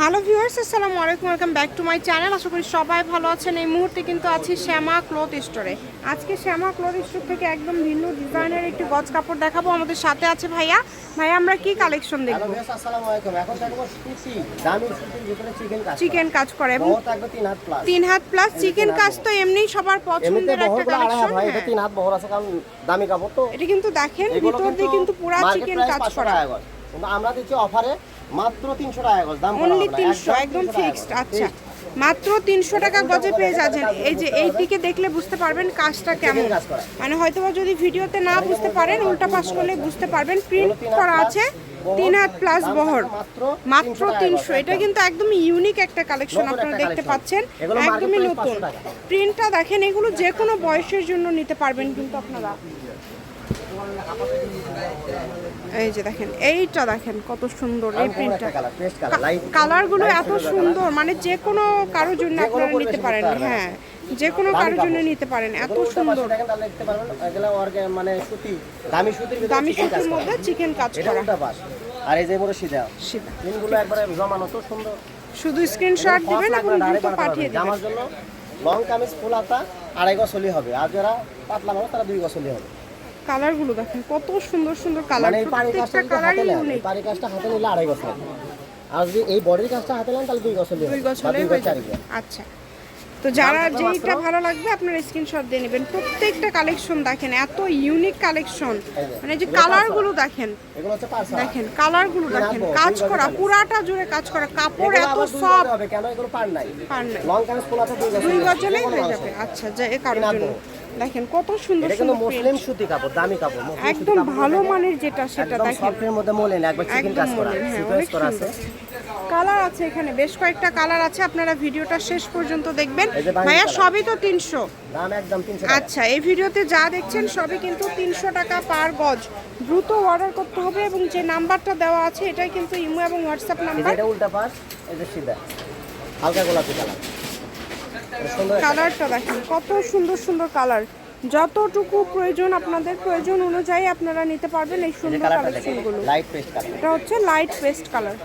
Hello viewers আসসালামু আলাইকুম welcome back to my channel. আশা করি সবাই ভালো আছেন। এই মুহূর্তে কিন্তু আছি শ্যামা ক্লথ স্টোরে। আজকে শ্যামা ক্লথ স্টোর থেকে একদম ভিন্ন ডিজাইনের একটি গজ কাপড় দেখাবো। আমাদের সাথে আছে ভাইয়া। ভাইয়া আমরা কি কালেকশন দেখব? আসসালামু আলাইকুম। এখন থাকব সুতি দামি সুতির ভিতরে চিকেন কাজ চিকেন কাজ করে এবং তিন হাত প্লাস তিন হাত প্লাস চিকেন কাজ তো এমনিই সবার পছন্দের একটা কালেকশন ভাই এটা তিন হাত বহর আছে কারণ দামি কাপড় তো। এটা কিন্তু দেখেন ভিতর দিয়ে কিন্তু পুরা চিকেন কাজ করা। আমরা দিচ্ছি অফারে মাত্র 300 টাকা গজ দাম অনলি হবে না, তিনশো একদম 300 টাকা ফিক্সড আচ্ছা। মাত্র তিনশো টাকা গজে পেয়ে যাচ্ছেন। এই যে এই দিকে দেখলে বুঝতে পারবেন কাজটা কেমন। মানে হয়তো যদি ভিডিওতে না বুঝতে পারেন উল্টা পাশ করলে বুঝতে পারবেন। প্রিন্ট করা আছে তিন হাত প্লাস বহর। মাত্র 300 তিনশো। এটা কিন্তু একদম ইউনিক একটা কালেকশন আপনারা দেখতে পাচ্ছেন। একদমই নতুন। প্রিন্টটা দেখেন এগুলো যে কোনো বয়সের জন্য নিতে পারবেন কিন্তু আপনারা। এই যে দেখেন এইটা দেখেন কত সুন্দর এই প্রিন্টটা কালারগুলো এত সুন্দর মানে যে কোনো কারোর জন্য আপনারা নিতে পারেন হ্যাঁ যে কোনো কারোর জন্য নিতে পারেন এত সুন্দর। মানে সুতি দামি সুতির দামি সুতির মধ্যে চিকেন কাজ করা। আর এই যে বড় সিধা। একবারে জমানো তো সুন্দর। শুধু স্ক্রিনশট দিবেন এবং দ্রুত পাঠিয়ে দিবেন। আমার জন্য লং কামিজ ফুল হাতা আড়াই গছলি হবে। আর যারা পাতলা মানুষ তারা দুই গছলি হবে। কালারগুলো দেখেন কত সুন্দর সুন্দর কালার মানে প্রত্যেকটা কালারই ইউনিক পাড়ি কাজটা হাতে নিলে আড়াই লাগবে আর যদি এই বডির কাজটা হাতে নেন তাহলে দুই হবে দুই গছ বা হলেই দুই হয়ে যাবে। আচ্ছা। তো যারা যেইটা ভালো লাগবে আপনারা স্ক্রিনশট দিয়ে নেবেন। প্রত্যেকটা কালেকশন দেখেন এত ইউনিক কালেকশন মানে যে কালারগুলো দেখেন এগুলো হচ্ছে পার্সেল। দেখেন কালারগুলো দেখেন কাজ করা পুরাটা জুড়ে কাজ করা কাপড় এত আবার দুই সফট হবে কেন এগুলো পার নাই? পার নাই। লং কামিজ ফুল হাতা দুই গছ দুই হলে গজ হলেই যে কোনো হয়ে যাবে আচ্ছা যে কারোর জন্য বড়। দেখেন কত সুন্দর সুন্দর মুসলিম সুতি কাপড় দামি কাপড় একদম ভালো মানের যেটা সেটা দেখেন। সফটের মধ্যে মোলেন একবার চিকেন কাজ করা হ্যাঁ সিকোয়েন্স অনেক করা আছে। কালার আছে এখানে বেশ কয়েকটা কালার আছে আপনারা ভিডিওটা শেষ পর্যন্ত দেখবেন। ভাইয়া সবই তো তিনশো? দাম একদম তিনশো আচ্ছা এই ভিডিওতে যা দেখছেন সবই কিন্তু তিনশো টাকা পার গজ। দ্রুত অর্ডার করতে হবে এবং যে নাম্বারটা দেওয়া আছে এটাই কিন্তু ইমো এবং হোয়াটসঅ্যাপ নাম্বার। এটা উল্টা পাশ যে সিধা। হালকা গোলাপি কালার। কালারটা দেখেন কত সুন্দর সুন্দর কালার। যতটুকু প্রয়োজন আপনাদের প্রয়োজন অনুযায়ী আপনারা নিতে পারবেন এই সুন্দর কালেকশনগুলো এটা হচ্ছে লাইট পেস্ট কালার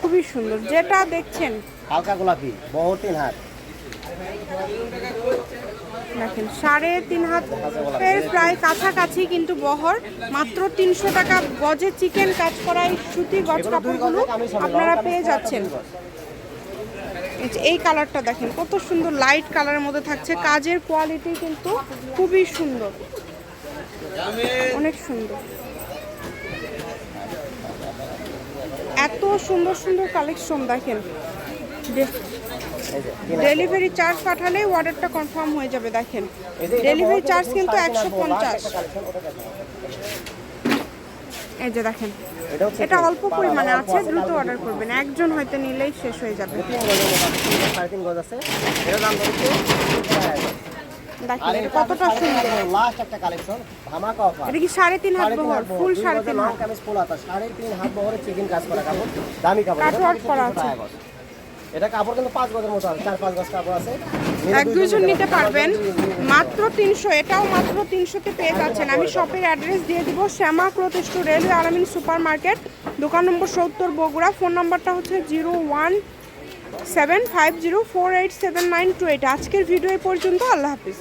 খুবই সুন্দর। যেটা দেখছেন হালকা গোলাপি বহু তিন হাত। দেখেন সাড়ে তিন হাতের প্রায় কাছাকাছি কিন্তু বহর। মাত্র তিনশো টাকা গজে চিকেন কাজ করা এই সুতি গজ কাপড়গুলো আপনারা পেয়ে যাচ্ছেন। এই কালারটা দেখেন কত সুন্দর লাইট কালারের মধ্যে থাকছে। কাজের কোয়ালিটি কিন্তু খুবই সুন্দর। অনেক সুন্দর। এত সুন্দর সুন্দর কালেকশন দেখেন। ডেলিভারি চার্জ পাঠালেই অর্ডারটা কনফার্ম হয়ে যাবে দেখেন। ডেলিভারি চার্জ কিন্তু একশো পঞ্চাশ last একটা collection, ওটা দেখেন। এই যে দেখেন এটা? অল্প পরিমাণে আছে দ্রুত অর্ডার করবেন। একজন হয়তো নিলেই শেষ হয়ে যাবে। দেখেন কতটা সুন্দর। লাস্ট একটা কালেকশন ধামাকা অফার এটা কি সাড়ে তিন হাত সাড়ে তিন বহর? ফুল দুই সাড়ে গজের তিন লং হাত কামিজ ফুল সাড়ে তিন হাত বহরে চিকেন কাজ করা কাপড় দামি কাপড়। কাট এটা ওয়ার্ক 300 করা আছে। এটা কাপড় কিন্তু পাঁচ গজের মতো আছে চার পাঁচ গজ কাপড় আছে। এক দুইজন নিতে পারবেন। মাত্র তিনশো এটাও মাত্র তিনশোতে পেয়ে যাচ্ছেন। আমি শপের অ্যাড্রেস দিয়ে দিব Shyama cloth store railway Alamin super market দোকান নম্বর সত্তর বগুড়া। ফোন নাম্বারটা হচ্ছে zero one seven five zero four eight seven nine two eight. আজকের ভিডিও এই পর্যন্ত আল্লাহ হাফিজ।